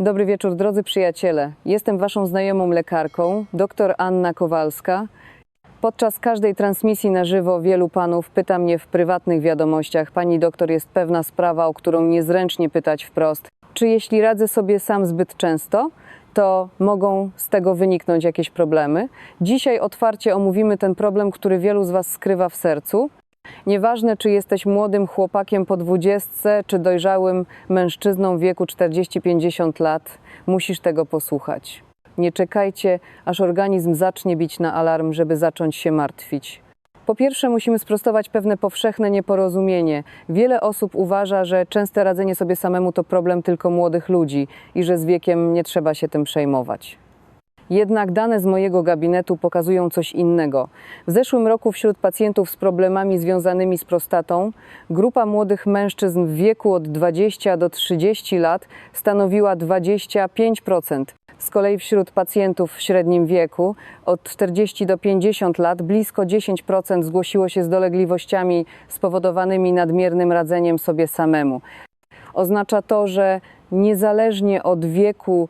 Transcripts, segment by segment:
Dobry wieczór, drodzy przyjaciele. Jestem Waszą znajomą lekarką, dr Anna Kowalska. Podczas każdej transmisji na żywo wielu panów pyta mnie w prywatnych wiadomościach: Pani doktor, jest pewna sprawa, o którą niezręcznie pytać wprost. Czy jeśli radzę sobie sam zbyt często, to mogą z tego wyniknąć jakieś problemy? Dzisiaj otwarcie omówimy ten problem, który wielu z Was skrywa w sercu. Nieważne, czy jesteś młodym chłopakiem po dwudziestce, czy dojrzałym mężczyzną w wieku 40-50 lat, musisz tego posłuchać. Nie czekajcie, aż organizm zacznie bić na alarm, żeby zacząć się martwić. Po pierwsze, musimy sprostować pewne powszechne nieporozumienie. Wiele osób uważa, że częste radzenie sobie samemu to problem tylko młodych ludzi i że z wiekiem nie trzeba się tym przejmować. Jednak dane z mojego gabinetu pokazują coś innego. W zeszłym roku wśród pacjentów z problemami związanymi z prostatą grupa młodych mężczyzn w wieku od 20 do 30 lat stanowiła 25%. Z kolei wśród pacjentów w średnim wieku od 40 do 50 lat blisko 10% zgłosiło się z dolegliwościami spowodowanymi nadmiernym radzeniem sobie samemu. Oznacza to, że niezależnie od wieku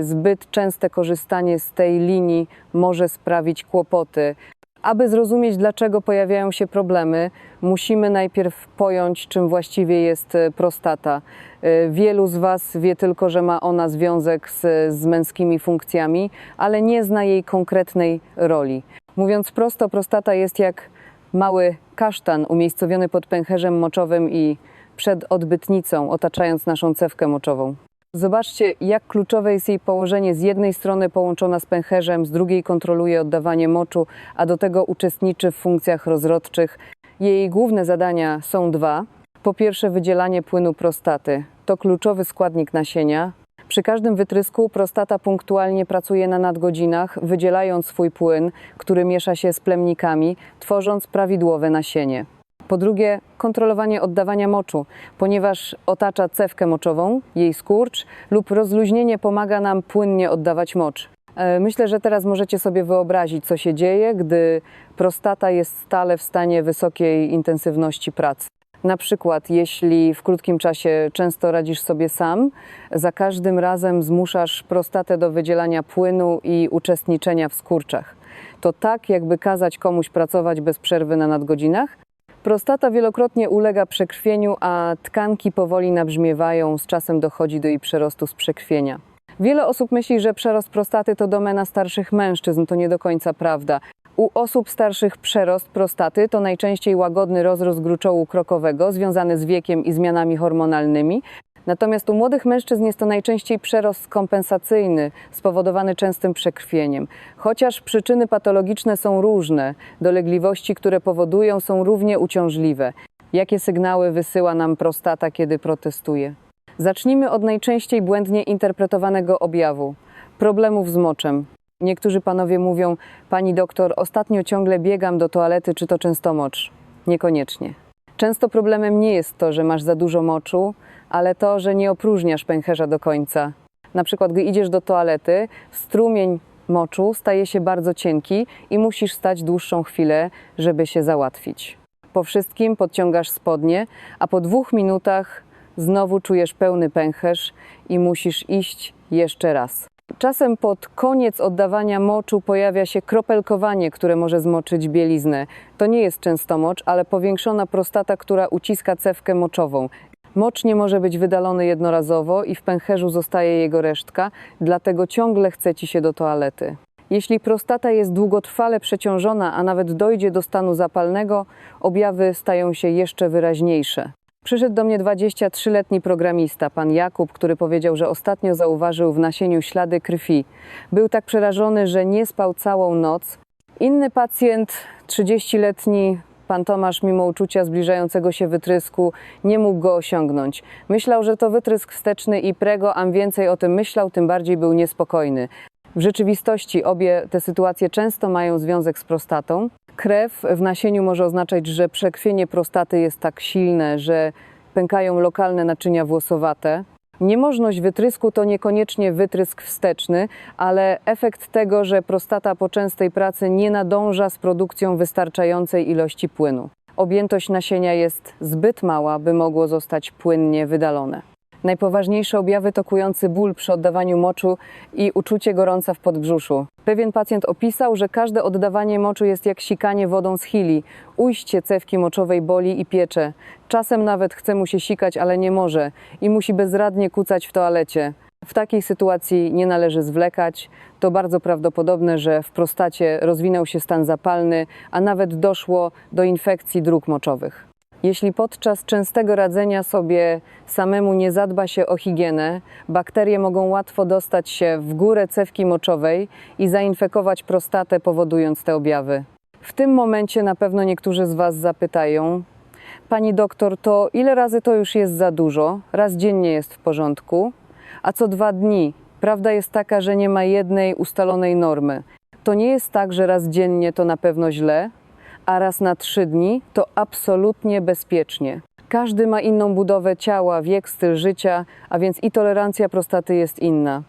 zbyt częste korzystanie z tej linii może sprawić kłopoty. Aby zrozumieć, dlaczego pojawiają się problemy, musimy najpierw pojąć, czym właściwie jest y, prostata. Y, Wielu z Was wie tylko, że ma ona związek z, z męskimi funkcjami, ale nie zna jej konkretnej roli. Mówiąc prosto, prostata jest jak mały kasztan umiejscowiony pod pęcherzem moczowym i przed odbytnicą, otaczając naszą cewkę moczową. Zobaczcie, jak kluczowe jest jej położenie. Z jednej strony połączona z pęcherzem, z drugiej kontroluje oddawanie moczu, a do tego uczestniczy w funkcjach rozrodczych. Jej główne zadania są dwa. Po pierwsze, wydzielanie płynu prostaty. To kluczowy składnik nasienia. Przy każdym wytrysku prostata punktualnie pracuje na nadgodzinach, wydzielając swój płyn, który miesza się z plemnikami, tworząc prawidłowe nasienie. Po drugie, kontrolowanie oddawania moczu, ponieważ otacza cewkę moczową, jej skurcz lub rozluźnienie pomaga nam płynnie oddawać mocz. E, Myślę, że teraz możecie sobie wyobrazić, co się dzieje, gdy prostata jest stale w stanie wysokiej intensywności pracy. Na przykład, jeśli w krótkim czasie często radzisz sobie sam, za każdym razem zmuszasz prostatę do wydzielania płynu i uczestniczenia w skurczach. To tak, jakby kazać komuś pracować bez przerwy na nadgodzinach, Prostata wielokrotnie ulega przekrwieniu, a tkanki powoli nabrzmiewają, z czasem dochodzi do jej przerostu z przekrwienia. Wiele osób myśli, że przerost prostaty to domena starszych mężczyzn. To nie do końca prawda. U osób starszych przerost prostaty to najczęściej łagodny rozrost gruczołu krokowego związany z wiekiem i zmianami hormonalnymi. Natomiast u młodych mężczyzn jest to najczęściej przerost kompensacyjny, spowodowany częstym przekrwieniem. Chociaż przyczyny patologiczne są różne, dolegliwości, które powodują, są równie uciążliwe. Jakie sygnały wysyła nam prostata, kiedy protestuje? Zacznijmy od najczęściej błędnie interpretowanego objawu problemów z moczem. Niektórzy panowie mówią: Pani doktor, ostatnio ciągle biegam do toalety, czy to często mocz? Niekoniecznie. Często problemem nie jest to, że masz za dużo moczu, ale to, że nie opróżniasz pęcherza do końca. Na przykład, gdy idziesz do toalety, strumień moczu staje się bardzo cienki i musisz stać dłuższą chwilę, żeby się załatwić. Po wszystkim podciągasz spodnie, a po dwóch minutach znowu czujesz pełny pęcherz i musisz iść jeszcze raz. Czasem pod koniec oddawania moczu pojawia się kropelkowanie, które może zmoczyć bieliznę. To nie jest często mocz, ale powiększona prostata, która uciska cewkę moczową. Mocz nie może być wydalony jednorazowo i w pęcherzu zostaje jego resztka, dlatego ciągle chce ci się do toalety. Jeśli prostata jest długotrwale przeciążona, a nawet dojdzie do stanu zapalnego, objawy stają się jeszcze wyraźniejsze. Przyszedł do mnie 23-letni programista, pan Jakub, który powiedział, że ostatnio zauważył w nasieniu ślady krwi. Był tak przerażony, że nie spał całą noc. Inny pacjent, 30-letni pan Tomasz, mimo uczucia zbliżającego się wytrysku, nie mógł go osiągnąć. Myślał, że to wytrysk wsteczny i prego, a im więcej o tym myślał, tym bardziej był niespokojny. W rzeczywistości obie te sytuacje często mają związek z prostatą. Krew w nasieniu może oznaczać, że przekrwienie prostaty jest tak silne, że pękają lokalne naczynia włosowate. Niemożność wytrysku to niekoniecznie wytrysk wsteczny, ale efekt tego, że prostata po częstej pracy nie nadąża z produkcją wystarczającej ilości płynu. Objętość nasienia jest zbyt mała, by mogło zostać płynnie wydalone. Najpoważniejsze objawy to kujący ból przy oddawaniu moczu i uczucie gorąca w podbrzuszu. Pewien pacjent opisał, że każde oddawanie moczu jest jak sikanie wodą z chili. Ujście cewki moczowej boli i piecze. Czasem nawet chce mu się sikać, ale nie może i musi bezradnie kucać w toalecie. W takiej sytuacji nie należy zwlekać. To bardzo prawdopodobne, że w prostacie rozwinął się stan zapalny, a nawet doszło do infekcji dróg moczowych. Jeśli podczas częstego radzenia sobie samemu nie zadba się o higienę, bakterie mogą łatwo dostać się w górę cewki moczowej i zainfekować prostatę, powodując te objawy. W tym momencie na pewno niektórzy z Was zapytają: Pani doktor, to ile razy to już jest za dużo? Raz dziennie jest w porządku, a co dwa dni? Prawda jest taka, że nie ma jednej ustalonej normy. To nie jest tak, że raz dziennie to na pewno źle, a raz na trzy dni to absolutnie bezpiecznie. Każdy ma inną budowę ciała, wiek, styl życia, a więc i tolerancja prostaty jest inna.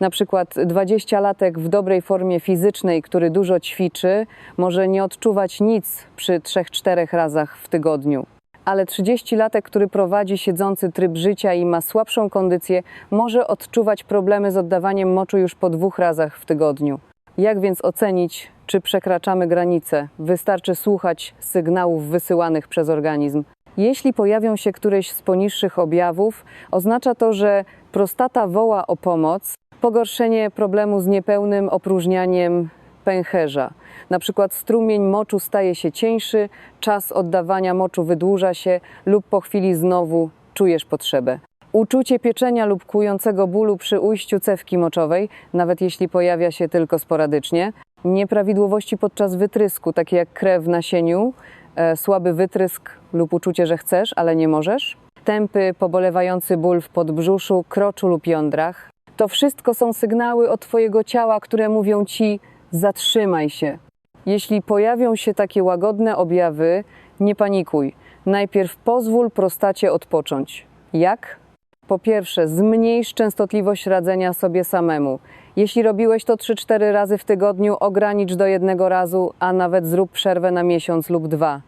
Na przykład 20-latek w dobrej formie fizycznej, który dużo ćwiczy, może nie odczuwać nic przy 3-4 razach w tygodniu. Ale 30-latek, który prowadzi siedzący tryb życia i ma słabszą kondycję, może odczuwać problemy z oddawaniem moczu już po dwóch razach w tygodniu. Jak więc ocenić, czy przekraczamy granice? Wystarczy słuchać sygnałów wysyłanych przez organizm. Jeśli pojawią się któreś z poniższych objawów, oznacza to, że prostata woła o pomoc, pogorszenie problemu z niepełnym opróżnianiem pęcherza. Na przykład strumień moczu staje się cieńszy, czas oddawania moczu wydłuża się lub po chwili znowu czujesz potrzebę. Uczucie pieczenia lub kłującego bólu przy ujściu cewki moczowej, nawet jeśli pojawia się tylko sporadycznie. Nieprawidłowości podczas wytrysku, takie jak krew w nasieniu, e, słaby wytrysk lub uczucie, że chcesz, ale nie możesz. Tępy, pobolewający ból w podbrzuszu, kroczu lub jądrach. To wszystko są sygnały od Twojego ciała, które mówią Ci: zatrzymaj się. Jeśli pojawią się takie łagodne objawy, nie panikuj. Najpierw pozwól prostacie odpocząć. Jak? Po pierwsze, zmniejsz częstotliwość radzenia sobie samemu. Jeśli robiłeś to 3-4 razy w tygodniu, ogranicz do jednego razu, a nawet zrób przerwę na miesiąc lub dwa.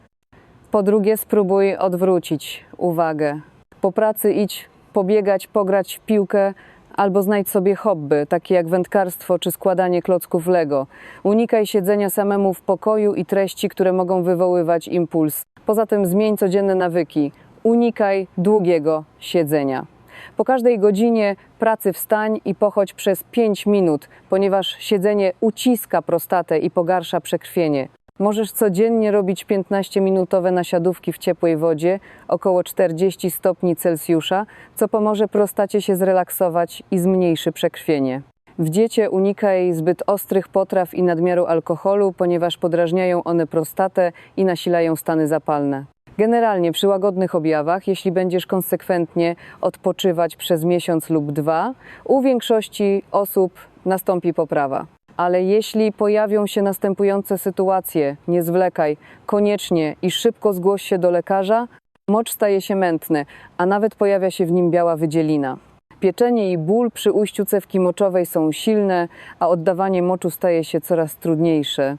Po drugie, spróbuj odwrócić uwagę. Po pracy idź pobiegać, pograć w piłkę albo znajdź sobie hobby, takie jak wędkarstwo czy składanie klocków Lego. Unikaj siedzenia samemu w pokoju i treści, które mogą wywoływać impuls. Poza tym zmień codzienne nawyki. Unikaj długiego siedzenia. Po każdej godzinie pracy wstań i pochodź przez 5 minut, ponieważ siedzenie uciska prostatę i pogarsza przekrwienie. Możesz codziennie robić 15-minutowe nasiadówki w ciepłej wodzie, około 40 stopni Celsjusza, co pomoże prostacie się zrelaksować i zmniejszy przekrwienie. W diecie unikaj zbyt ostrych potraw i nadmiaru alkoholu, ponieważ podrażniają one prostatę i nasilają stany zapalne. Generalnie przy łagodnych objawach, jeśli będziesz konsekwentnie odpoczywać przez miesiąc lub dwa, u większości osób nastąpi poprawa. Ale jeśli pojawią się następujące sytuacje, nie zwlekaj, koniecznie i szybko zgłoś się do lekarza, mocz staje się mętny, a nawet pojawia się w nim biała wydzielina. Pieczenie i ból przy ujściu cewki moczowej są silne, a oddawanie moczu staje się coraz trudniejsze.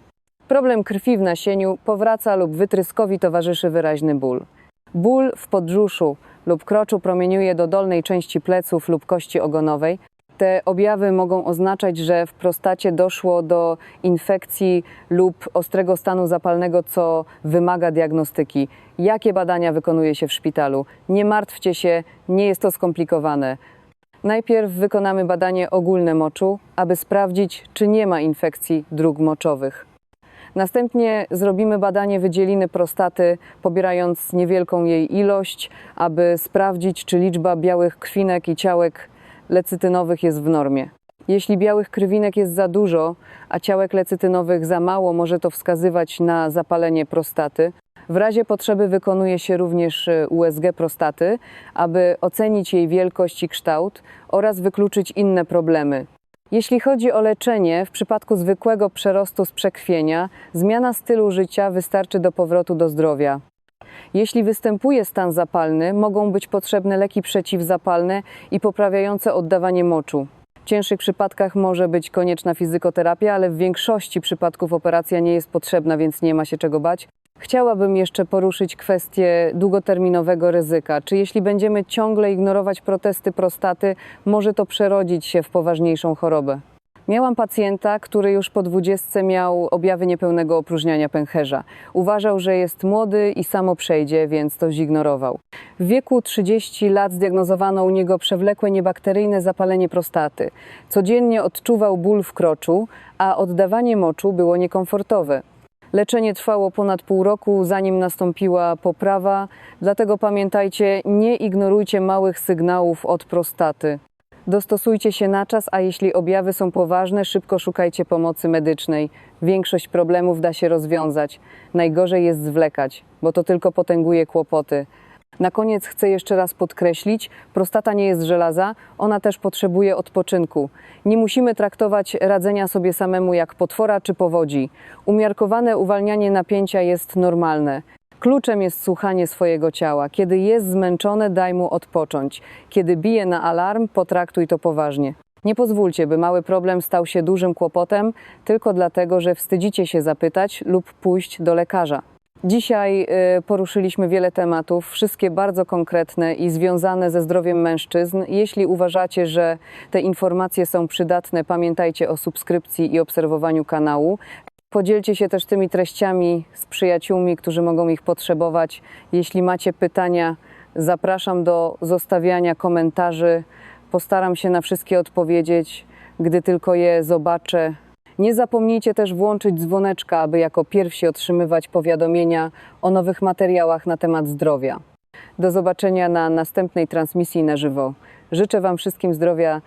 Problem krwi w nasieniu powraca lub wytryskowi towarzyszy wyraźny ból. Ból w podbrzuszu lub kroczu promieniuje do dolnej części pleców lub kości ogonowej. Te objawy mogą oznaczać, że w prostacie doszło do infekcji lub ostrego stanu zapalnego, co wymaga diagnostyki. Jakie badania wykonuje się w szpitalu? Nie martwcie się, nie jest to skomplikowane. Najpierw wykonamy badanie ogólne moczu, aby sprawdzić, czy nie ma infekcji dróg moczowych. Następnie zrobimy badanie wydzieliny prostaty, pobierając niewielką jej ilość, aby sprawdzić, czy liczba białych krwinek i ciałek lecytynowych jest w normie. Jeśli białych krwinek jest za dużo, a ciałek lecytynowych za mało, może to wskazywać na zapalenie prostaty. W razie potrzeby wykonuje się również y, USG prostaty, aby ocenić jej wielkość i kształt oraz wykluczyć inne problemy. Jeśli chodzi o leczenie, w przypadku zwykłego przerostu z przekrwienia, zmiana stylu życia wystarczy do powrotu do zdrowia. Jeśli występuje stan zapalny, mogą być potrzebne leki przeciwzapalne i poprawiające oddawanie moczu. W cięższych przypadkach może być konieczna fizykoterapia, ale w większości przypadków operacja nie jest potrzebna, więc nie ma się czego bać. Chciałabym jeszcze poruszyć kwestię długoterminowego ryzyka. Czy jeśli będziemy ciągle ignorować protesty prostaty, może to przerodzić się w poważniejszą chorobę? Miałam pacjenta, który już po dwudziestce miał objawy niepełnego opróżniania pęcherza. Uważał, że jest młody i samo przejdzie, więc to zignorował. W wieku 30 lat zdiagnozowano u niego przewlekłe niebakteryjne zapalenie prostaty. Codziennie odczuwał ból w kroczu, a oddawanie moczu było niekomfortowe. Leczenie trwało ponad pół roku, zanim nastąpiła poprawa, dlatego pamiętajcie, nie ignorujcie małych sygnałów od prostaty. Dostosujcie się na czas, a jeśli objawy są poważne, szybko szukajcie pomocy medycznej. Większość problemów da się rozwiązać. Najgorzej jest zwlekać, bo to tylko potęguje kłopoty. Na koniec chcę jeszcze raz podkreślić, prostata nie jest żelaza, ona też potrzebuje odpoczynku. Nie musimy traktować radzenia sobie samemu jak potwora czy powodzi. Umiarkowane uwalnianie napięcia jest normalne. Kluczem jest słuchanie swojego ciała. Kiedy jest zmęczone, daj mu odpocząć. Kiedy bije na alarm, potraktuj to poważnie. Nie pozwólcie, by mały problem stał się dużym kłopotem tylko dlatego, że wstydzicie się zapytać lub pójść do lekarza. Dzisiaj y, poruszyliśmy wiele tematów, wszystkie bardzo konkretne i związane ze zdrowiem mężczyzn. Jeśli uważacie, że te informacje są przydatne, pamiętajcie o subskrypcji i obserwowaniu kanału. Podzielcie się też tymi treściami z przyjaciółmi, którzy mogą ich potrzebować. Jeśli macie pytania, zapraszam do zostawiania komentarzy. Postaram się na wszystkie odpowiedzieć, gdy tylko je zobaczę. Nie zapomnijcie też włączyć dzwoneczka, aby jako pierwsi otrzymywać powiadomienia o nowych materiałach na temat zdrowia. Do zobaczenia na następnej transmisji na żywo. Życzę Wam wszystkim zdrowia.